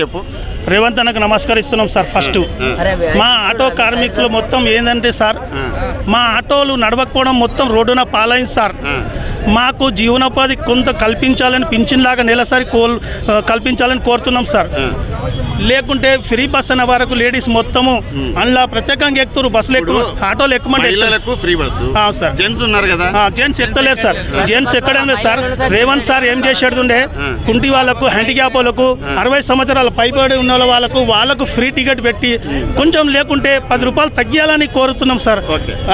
చెప్పు. రేవంత్ అన్నకు నమస్కరిస్తున్నాం సార్ ఫస్ట్. మా ఆటో కార్మికులు మొత్తం ఏంటంటే సార్ మా ఆటోలు నడవకపోవడం మొత్తం రోడ్డున పాలైంది సార్. మాకు జీవనోపాధి కొంత కల్పించాలని పింఛన్ లాగా నెలసరి కోల్ కల్పించాలని కోరుతున్నాం సార్. లేకుంటే ఫ్రీ బస్ అన్న వరకు లేడీస్ మొత్తము అందులో ప్రత్యేకంగా ఎక్కుతారు బస్సులు ఎక్కువ ఆటోలు ఆ, సార్. జెంట్స్ ఉన్నారు కదా. జెంట్స్ ఎక్కలేరు సార్. జెంట్స్ ఎక్కడనే సార్. రేవంత్ సార్ ఏం చేసేటుండే కుంటి వాళ్ళకు హ్యాండిక్యాప్ వాళ్ళకు అరవై సంవత్సరాల పైబడి ఉన్న వాళ్ళకు వాళ్ళకు ఫ్రీ టికెట్ పెట్టి కొంచెం లేకుంటే పది రూపాయలు తగ్గియాలని కోరుతున్నాం సార్.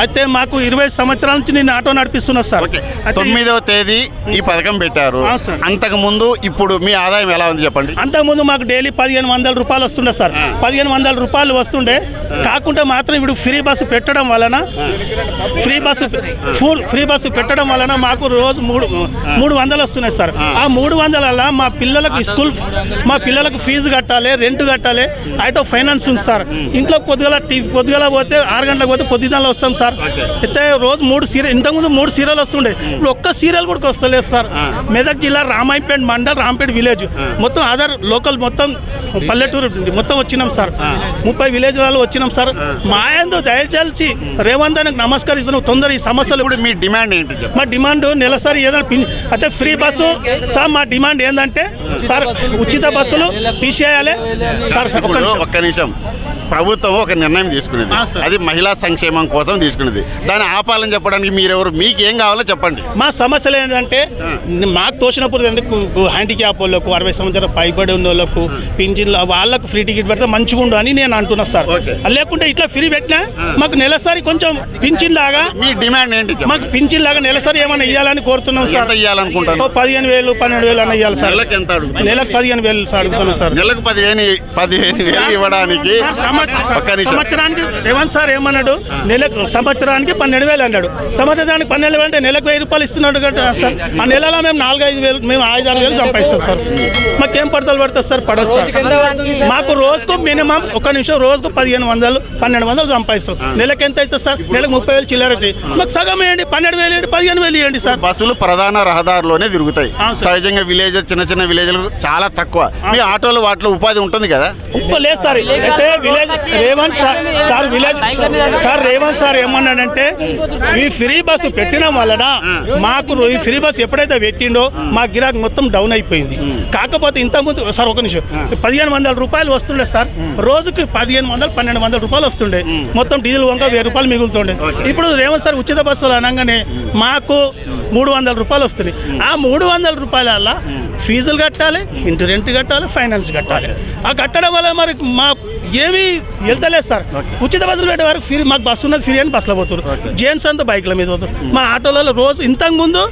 అయితే మాకు ఇరవై సంవత్సరాల నుంచి నేను ఆటో నడిపిస్తున్నా సార్. తొమ్మిదవ తేదీ ఈ పథకం పెట్టారు. అంతకు ముందు ఇప్పుడు మీ ఆదాయం ఎలా ఉంది చెప్పండి? అంతకుముందు మాకు డైలీ పదిహేను వందల రూపాయలు వస్తుండే సార్. పదిహేను వందల రూపాయలు వస్తుండే. కాకుండా మాత్రం ఇప్పుడు ఫ్రీ బస్సు పెట్టడం వలన ఫ్రీ బస్సు ఫూ- ఫ్రీ బస్సు పెట్టడం వలన మాకు రోజు మూడు మూడు వందలు వస్తున్నాయి సార్. ఆ. మూడు వందల మా పిల్లలకు స్కూల్ మా పిల్లలకు ఫీజు కట్టాలి రెంట్ కట్టాలి ఆటో ఫైనాన్స్ ఉంది సార్. ఇంట్లో పొద్దుగల పొద్దుగల పోతే ఆరు గంటలకు పోతే పొద్దుగల వస్తాం సార్. అయితే రోజు మూడు సీరియల్ ఇంతకుముందు మూడు సీరియల్ వస్తుండే. ఇప్పుడు ఒక్క సీరియల్ కూడా వస్తలేదు సార్. మెదక్ జిల్లా రామాయపేట మండల్ రాంపేట విలేజ్. మొత్తం ఆధార్ లోకల్ మొత్తం పల్లెటూరు మొత్తం వచ్చినాం సార్. ముప్పై విలేజ్లలో వచ్చినాం సార్. మా యందు దయచేసి రేవంత్ అని నమస్కరిస్తున్నాం. తొందర ఈ సమస్యలు ఇప్పుడు మీ డిమాండ్ ఏంటి మా డిమాండ్ నెలసరి ఏదైనా పిన్ అయితే ఫ్రీ బస్సు. సార్ మా డిమాండ్ ఏంటంటే సార్ ఉచిత బస్సులు తీసేయాలి. సార్ ఒక్క నిమిషం. ఒక్క నిమిషం. ప్రభుత్వం ఒక నిర్ణయం తీసుకునేది సార్. అది మహిళా సంక్షేమం కోసం తీసుకునేది. దాన్ని ఆపాలని చెప్పడానికి మీరెవరు? మీకు ఏం కావాలో చెప్పండి. మా సమస్యలు ఏంటంటే మాకు తోచినప్పుడు హ్యాండిక్యాప్ వాళ్ళకు అరవై సంవత్సరాలు పైబడి ఉన్న వాళ్ళకు పింఛన్లు వాళ్ళకు ఫ్రీ టికెట్ పెడితే మంచిగా ఉండు అని నేను అంటున్నా సార్. లేకుంటే ఇట్లా ఫ్రీ పెట్టినా మాకు నెలసరి కొంచెం పింఛన్ లాగా మీ డిమాండ్ ఏంటి మాకు పింఛన్ లాగా నెలసరి ఏమైనా ఇవ్వాలని కోరుతున్నాం సార్. ఇవ్వాలనుకుంటాను పదిహేను వేలు పన్నెండు వేలు అన్న ఇవ్వాలి సార్. నెలకు ఎంత? నెలకు పదిహేను వేలు సార్ అడుగుతున్నాం సార్. నెలకు పదిహేను పదిహేను వేలు ఇవ్వడానికి సంవత్సరానికి రేవంత్ సార్ ఏమన్నాడు? నెలకు సంవత్సరానికి పన్నెండు వేలు అన్నాడు. సంవత్సరానికి పన్నెండు వేలు అంటే నెలకు వెయ్యి రూపాయలు ఇస్తున్నాడు కదా సార్. ఆ నెలలో మేము నాలుగు ఐదు వేలు మేము ఐదు ఆరు వేలు సంపాదిస్తాం సార్. మాకేం పడతలు పడుతుంది సార్? పడదు సార్. మాకు రోజుకు మినిమం ఒక నిమిషం రోజుకు పదిహేను వందలు పన్నెండు వందలు సంపాదిస్తాం. నెలకు ఎంత అవుతుంది సార్? నెలకు ముప్పై వేలు చిల్లర అవుతాయి మాకు సగం వేయండి పన్నెండు వేలు వేయండి పదిహేను వేలు ఇవ్వండి సార్. బస్సులు ప్రధాన రహదారిలోనే తిరుగుతాయి. సహజంగా విలేజ్ చిన్న చిన్న విలేజ్లు చాలా తక్కువ. మీ ఆటోలు వాటిలో ఉపాధి ఉంటుంది కదా? లేదు సార్. అయితే village Revanth sir sir village sir Revanth sir ఏమన్నాడంటే ఈ ఫ్రీ బస్సు పెట్టడం వలన మాకు ఈ ఫ్రీ బస్సు ఎప్పుడైతే పెట్టిండో మా గిరాక్ మొత్తం డౌన్ అయిపోయింది. కాకపోతే ఇంతకుముందు సార్ ఒక నిమిషం. పదిహేను వందల రూపాయలు వస్తుండే సార్. రోజుకి పదిహేను వందలు పన్నెండు వందల రూపాయలు వస్తుండే. మొత్తం డీజిల్ వంక వెయ్యి రూపాయలు మిగులుతుండే. ఇప్పుడు రేవంత్ సార్ ఉచిత బస్సులు అనగానే మాకు మూడు వందల రూపాయలు వస్తున్నాయి. ఆ మూడు వందల రూపాయల ఫీజులు కట్టాలి ఇంటి రెంట్ కట్టాలి ఫైనాన్స్ కట్టాలి. ఆ కట్టడం వల్ల మరి మా ఏమీ వెళ్తలేదు సార్. ఉచిత బస్సులు పెట్టే వరకు ఫ్రీ మాకు బస్సు ఉన్నది ఫ్రీ అని బస్సులో పోతారు జెంట్స్ అంతా బైక్ల మీద పోతారు మా ఆటోలలో రోజు ఇంతకు ముందు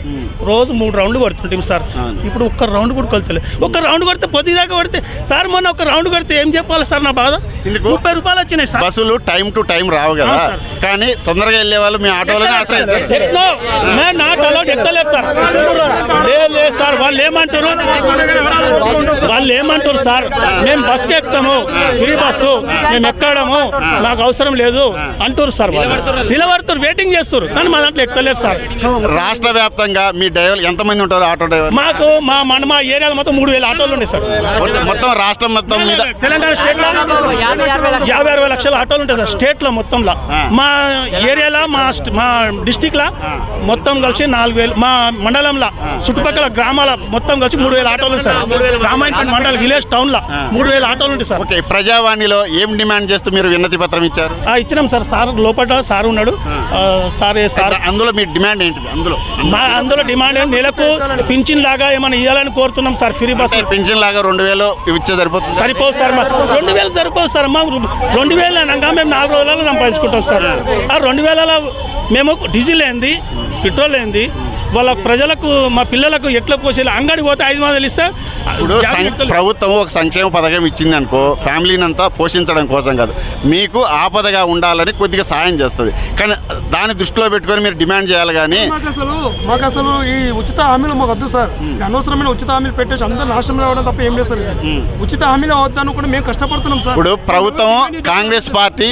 రోజు మూడు రౌండ్లు కొడుతుంటాం సార్. ఇప్పుడు ఒక్క రౌండ్ కూడా కొలుతలేదు ఒక్క రౌండ్ కొడితే పొద్దు దాకా కొడితే సార్ మొన్న ఒక రౌండ్ కొడితే ఏం చెప్పాలి సార్ నా బాధ? ముప్పై రూపాయలు వచ్చినాయి సార్. బస్సులు టైం టు టైం రావు కదా. కానీ తొందరగా వెళ్ళే వాళ్ళు మీ ఆటోలోనే ఆశ్రయిస్తారు ఎక్కలేదు సార్. లేదు సార్. వాళ్ళు ఏమంటారు? వాళ్ళు ఏమంటారు సార్? మేము బస్కి ఎక్కుతాము. Free bus. మేము ఎక్కడము. నాకు అవసరం లేదు. అంటారు సార్ వాళ్ళు. నిలబడుతారు వెయిటింగ్ చేస్తారు. కానీ మా దాంట్లో ఎక్కలేరు సార్. రాష్ట్ర వ్యాప్తంగా మీ డ్రైవర్ ఎంతమంది ఉంటారు ఆటో డ్రైవర్ మాకు మా మన మా ఏరియాలో మొత్తం మూడు వేల ఆటోలు ఉన్నాయి సార్. మొత్తం రాష్ట్రం మొత్తం మీద. తెలంగాణ స్టేట్లో యాభై అరవై లక్షల ఆటోలు ఉంటాయి సార్ స్టేట్లో మొత్తంలో. మా ఏరియాలో మా స్ట్- మా డిస్టిక్ లా మొత్తం కలిసి నాలుగు వేలు మా మండలంలో చుట్టుపక్కల గ్రామాల మొత్తం కలిసి మూడు వేల ఆటోలు ఉన్నాయి సార్. రామాయణపేట మండల్ విలేజ్ టౌన్లో మూడు వేల ఆటోలు ఉంటాయి సార్. ఓకే ప్రజావాణిలో ఏం డిమాండ్ చేస్తూ మీరు విన్నతి పత్రం ఇచ్చారు? ఆ, ఇచ్చినాం సార్. సార్ లోపల సార్ ఉన్నాడు. Sir sir. అందులో మీ డిమాండ్ ఏంటిది? అందులో. మా అందులో డిమాండ్? నెలకు పింఛన్ లాగా ఏమైనా ఇవ్వాలని కోరుతున్నాం సార్ ఫ్రీ బస్ పెన్షన్ లాగా రెండు వేలు ఇచ్చే సరిపోతుంది సరిపోదు సార్ మా రెండు వేలు సరిపోదు సార్ మా రెండు వేలు అనగా మేము నాలుగు రోజులలో సంపాదించుకుంటాం సార్ ఆ రెండు వేలలో మేము డీజిల్ ఏంది పెట్రోల్ ఏంది వాళ్ళ ప్రజలకు మా పిల్లలకు ఎట్లా పోసేది అంగడి పోతే ఐదు వందలు ఇస్తే. ఇప్పుడు ప్రభుత్వం ఒక సంక్షేమ పథకం ఇచ్చింది అనుకో ఫ్యామిలీని అంతా పోషించడం కోసం కాదు. మీకు ఆపదగా ఉండాలని కొద్దిగా సాయం చేస్తుంది. కానీ దాన్ని దృష్టిలో పెట్టుకొని మీరు డిమాండ్ చేయాలి కానీ మాకు అసలు మాకు అసలు ఈ ఉచిత హామీలు మాకు వద్దు సార్. అనవసరమైన ఉచిత హామీలు పెట్టేసి అందరూ నాశనం అవ్వడం తప్ప ఏం లేదు సార్ ఉచిత హామీలు అవద్దాను కూడా మేము కష్టపడుతున్నాం సార్. ఇప్పుడు ప్రభుత్వం కాంగ్రెస్ పార్టీ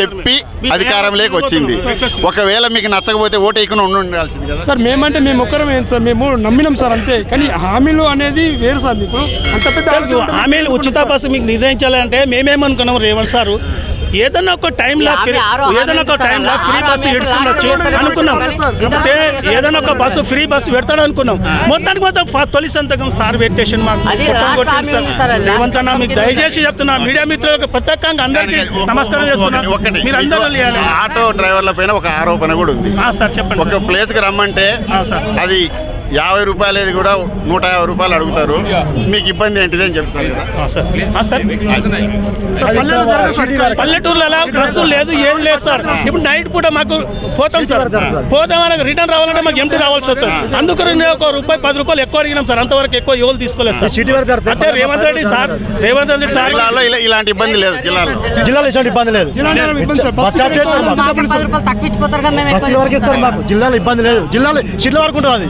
చెప్పి అధికారంలోకి వచ్చింది. ఒకవేళ మీకు నచ్చకపోతే ఓటు వేయకుండా ఉండి ఉండాల్సింది కదా. సార్ మేమంటే మేము ఒక్కరం ఏంటి సార్? మేము నమ్మినాం సార్ అంతే. కానీ హామీలు అనేది వేరు సార్. ఇప్పుడు అంత పెద్ద హామీలు ఉచిత బస్సు మీకు నిర్ణయించాలంటే మేమేమనుకున్నాం రేవంత్ సారు? ఏదన్నా ఒక టైంలో ఫ్రీ ఏదన్నా ఒక టైంలో ఫ్రీ బస్సు ఇడుస్తుండొచ్చు అనుకున్నాం. అంటే ఏదైనా ఒక బస్సు ఫ్రీ బస్సు పెడతాడు అనుకున్నాం. మొత్తానికి మొత్తం తొలి సంతకం సార్ పెట్టేసి రేవంత్ అన్న మీకు దయచేసి చెప్తున్నా మీడియా మిత్రులకు ప్రత్యేకంగా అందరికీ నమస్కారం చేస్తున్నా. ఒకటి. మీరు అందరూ ఆటో డ్రైవర్ల పైన ఒక ఆరోపణ కూడా ఉంది. ఆ, సార్ చెప్పండి. ఒక ప్లేస్కి రమ్మంటే ఆ, సార్. అది యాభై రూపాయలది కూడా నూట యాభై రూపాయలు అడుగుతారు. మీకు ఇబ్బంది ఏంటిది అని చెప్తారు కదా. ఆ, సార్. ఆ, సార్. సార్ పల్లెల్లో జరగదు సార్. ఇక్కడ. పల్లెటూర్లలో బస్సు లేదు ఏం లేదు సార్. ఇప్పుడు నైట్ పూట మాకు పోతాం సార్. పోతాం మనకు రిటర్న్ రావాలంటే మాకు ఎంటీ రావాల్సి వస్తుంది అందుకు ఒక రూపాయి పది రూపాయలు ఎక్కువ అడిగినాం సార్. అంతవరకు ఎక్కువ ఎవరు తీసుకోలేదు సార్. అంటే రేవంత్ రెడ్డి సార్ రేవంత్ రెడ్డి సార్. జిల్లాలో ఇలా ఇలాంటి ఇబ్బంది లేదు జిల్లాలో. జిల్లాలో ఎటువంటి ఇబ్బంది లేదు. వరకు జిల్లాలో ఇబ్బంది లేదు జిల్లాలో సిటీ వరకు ఉంటుంది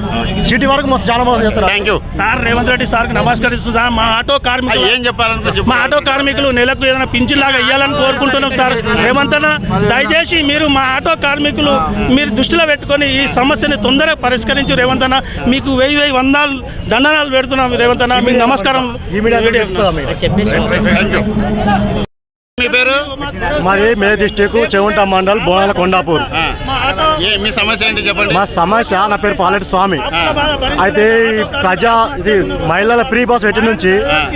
సిటీ వరకు మస్తు చాలా మోసం చేస్తారు thank you sir Revanth Reddy సార్కి నమస్కరిస్తూ సార్ మా ఆటో కార్మికులు ఏం చెప్పాలనుకో చెప్పు. మా ఆటో కార్మికులు నెలకు ఏదైనా పింఛన్ లాగా ఇవ్వాలని కోరుకుంటున్నాం సార్. రేవంత్ అన్న దయచేసి మీరు మా ఆటో కార్మికులు మీరు దృష్టిలో పెట్టుకొని ఈ సమస్యని తొందరగా పరిష్కరించి రేవంత్ అన్న. మీకు వెయ్యి వెయ్యి వందలు దండనాలు పెడుతున్నాం రేవంత్ అన్న. మీకు నమస్కారం. చెప్పేసి మాది మే డిస్టిక్ చెవుంట మండల్ బోనాల కొండాపూర్. మీ సమస్య ఏంటి చెప్పండి? మా సమస్య నా పేరు పాలెటి స్వామి. అయితే ఈ ప్రజా ఇది మహిళల ఫ్రీ బస్ పెట్టి నుంచి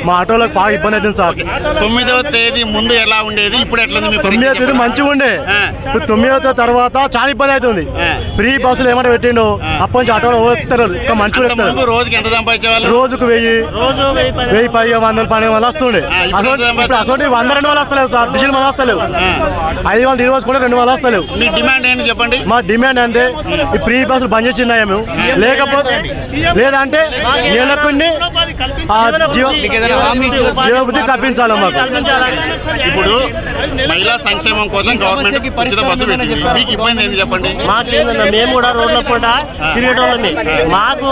మా ఆటోలకు బాగా ఇబ్బంది అవుతుంది సార్. తొమ్మిదవ తేదీ ముందు ఎలా ఉండేది? ఇప్పుడు ఎట్లా ఉంది మీ తొమ్మిదో పరిస్థితి? తేదీ మంచిగా ఉండే. ఇప్పుడు తొమ్మిదో తేదీ తర్వాత చాలా ఇబ్బంది అవుతుంది. ఫ్రీ బస్సులు ఏమంటే పెట్టిండు? అప్పటి నుంచి ఆటోలో పోతారు. ఇంకా ఎక్కుతారు రోజుకి ఎంత సంపాదించేవాళ్ళు? రోజుకు వెయ్యి. వెయ్యి పై వందలు పన్నెండు వందలు వస్తుండే. అసలు వంద రెండు వందలు వస్తలేవు సార్ డీజిల్ వస్తలేవు. ఐదు వందలు ఇరవై కూడా రెండు వందలు వస్తలేవు. మీ డిమాండ్ ఏంటి చెప్పండి? మా డిమాండ్ అంటే ఈ ఫ్రీ బస్సులు బంద్ చేసినాయి మేము లేకపోతే లేదంటే నెలకొన్ని జీవబుద్ధి కల్పించాలి మాకు? ఇప్పుడు మహిళా సంక్షేమం కోసం గవర్నమెంట్ ఉచిత బస్సు పెట్టింది. మీకు ఇబ్బంది ఏంటి చెప్పండి? మాకేందన్నా మేము కూడా రోడ్ల పూట తిరిగేటోళ్ళమే. మాకు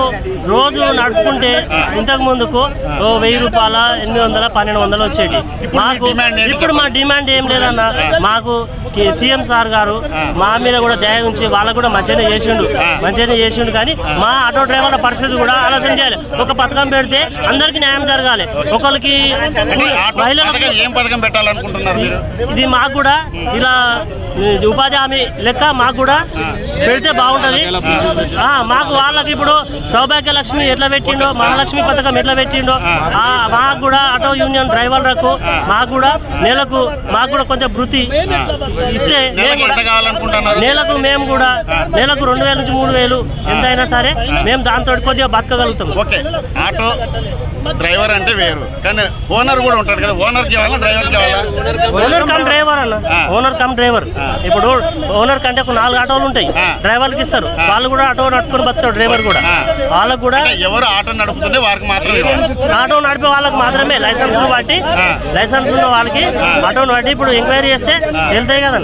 రోజు నడుపుకుంటే ఇంతకు ముందుకు ఓ వెయ్యి రూపాయల ఎనిమిది వందల పన్నెండు వందలు మీ మాకు ఇప్పుడు మా డిమాండ్ ఏం లేదన్న మాకు సీఎం సార్ గారు మా మీద కూడా దయ ఉంచి వాళ్ళకు కూడా మంచిగానే చేసిండు. మంచిగానే చేసిండు కానీ మా ఆటో డ్రైవర్ల పరిస్థితి కూడా ఆలోచన చేయాలి. ఒక పథకం పెడితే అందరికీ న్యాయం జరగాలి. ఒకరికి మహిళలకు ఏం పథకం పెట్టాలనుకుంటున్నారు ఇది మాకు కూడా ఇలా ఉపాధి హామీ లెక్క మాకు కూడా పెడితే బాగుంటది. ఆ, మాకు వాళ్ళకి ఇప్పుడు సౌభాగ్య లక్ష్మి ఎట్లా పెట్టిండో మహాలక్ష్మి పథకం ఎట్లా పెట్టిండో మాకు కూడా ఆటో యూనియన్ డ్రైవర్లకు మాకు కూడా నెలకు మాకు కూడా కొంచెం వృత్తి ఇస్తే నెలకు మేము కూడా నెలకు రెండు వేల నుంచి మూడు వేలు ఎంతైనా సరే మేము దాంతో కొద్దిగా బతకగలుగుతాం. ఓకే. ఆటో డ్రైవర్ అంటే వేరు. కానీ ఓనర్ కూడా ఉంటాడు కదా ఓనర్ కావాలా డ్రైవర్ కావాలా? ఓనర్ కమ్ డ్రైవర్ అన్న. Owner cum driver. ఇప్పుడు ఓనర్ కంటే ఒక నాలుగు ఆటోలు ఉంటాయి. డ్రైవర్కి ఇస్తారు. వాళ్ళు కూడా ఆటో నడుపుకొని బతారు డ్రైవర్ కూడా. వాళ్ళకు కూడా ఎవరు ఆటో నడుపుతుంటే వారికి మాత్రం ఆటో నడిపే వాళ్ళకి మాత్రమే లైసెన్స్ బట్టి. లైసెన్స్ ఉన్న వాళ్ళకి ఆటో బట్టి ఇప్పుడు ఎంక్వైరీ చేస్తే వెళ్తాయి కదా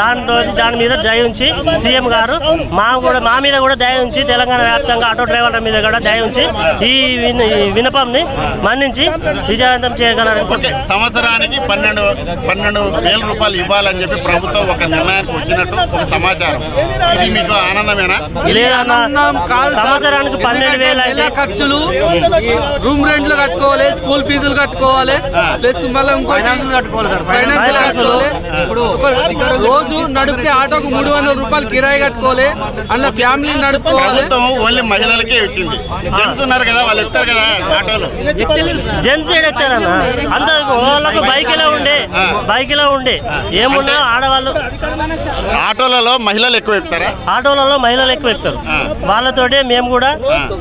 దాంతో దాని మీద దయ ఉంచి సీఎం గారు మా కూడా మా మీద కూడా దయ ఉంచి తెలంగాణ వ్యాప్తంగా ఆటో డ్రైవర్ల మీద కూడా దయ ఉంచి ఈ వినపంని మన్నించి విజయవంతం చేయగలరని ఓకే సంవత్సరానికి పన్నెండు పన్నెండు వేల రూపాయలు ఇవ్వాలని చెప్పి ప్రభుత్వం ఒక నిర్ణయానికి వచ్చినట్టు ఒక సమాచారం. ఇది మీకు ఆనందమేనా? సంవత్సరానికి పన్నెండు వేలు అయితే ఖర్చులు రూమ్ రెంట్లు కట్టుకోవాలి స్కూల్ ఫీజులు కట్టుకోవాలి ప్లస్ మళ్ళీ ఇంకో ఫైనాన్షియల్ ఫైనాన్సులు. కట్టుకోవాలి. ఇప్పుడు రోజు నడిపితే ఆటోకు మూడు వందల రూపాయలు కిరాయి కట్టుకోవాలి అందులో ఫ్యామిలీ నడుపుకోవాలి. ఓన్లీ మహిళలకే ఇచ్చింది. జెంట్స్ ఉన్నారు కదా వాళ్ళు ఎక్కుతారు కదా. జెంట్స్ ఎడెత్తారన్న అంత వాళ్ళకు బైక్ ఇలా ఉండే బైక్ ఇలా ఉండే. ఏమున్నా ఆడవాళ్ళు ఆటోలలో మహిళలు ఎక్కువ ఎక్కుతారా? ఆటోలలో మహిళలు ఎక్కువ ఎక్కుతారు. వాళ్ళతోటే మేము కూడా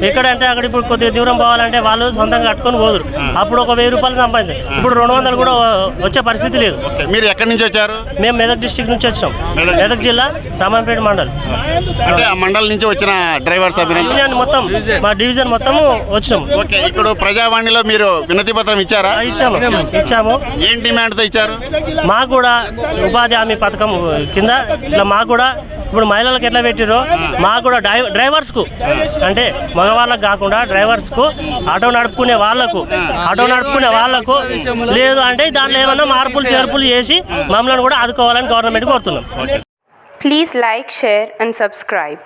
ఎక్కడంటే అక్కడ ఇప్పుడు కొద్దిగా దూరం పోవాలంటే వాళ్ళు సొంతంగా కట్టుకొని పోదురు. అప్పుడు ఒక వెయ్యి రూపాయలు సంపాదించారు. ఇప్పుడు రెండు వందలు కూడా వచ్చే పరిస్థితి లేదు. మీరు ఎక్కడి నుంచి వచ్చారు? మేము మెదక్ డిస్టిక్ నుంచి వచ్చినాం మెదక్. జిల్లా రామంపేట మండల్. అంటే ఆ మండలం నుంచి వచ్చిన డ్రైవర్స్ అభినందన మొత్తం మా డివిజన్ మొత్తము వచ్చినాం ఇప్పుడు ప్రజావాణిలో మీరు వినతి పత్రం ఇచ్చారా? ఇచ్చాము. ఇచ్చాము. ఏం డిమాండ్తో ఇచ్చారు? మాకు కూడా ఉపాధి హామీ పథకం కింద ఇట్లా మాకు కూడా ఇప్పుడు మహిళలకు ఎట్లా పెట్టిరో మాకు కూడా డ్రై డ్రైవర్స్కు. అంటే మగవాళ్ళకు కాకుండా డ్రైవర్స్కు ఆటో నడుపుకునే వాళ్ళకు ఆటో నడుపుకునే వాళ్ళకు లేదు అంటే దాంట్లో ఏమన్నా మార్పులు చేర్పులు చేసి మమ్మల్ని కూడా ఆదుకోవాలని గవర్నమెంట్ కోరుతున్నాం. Please like, share, and subscribe.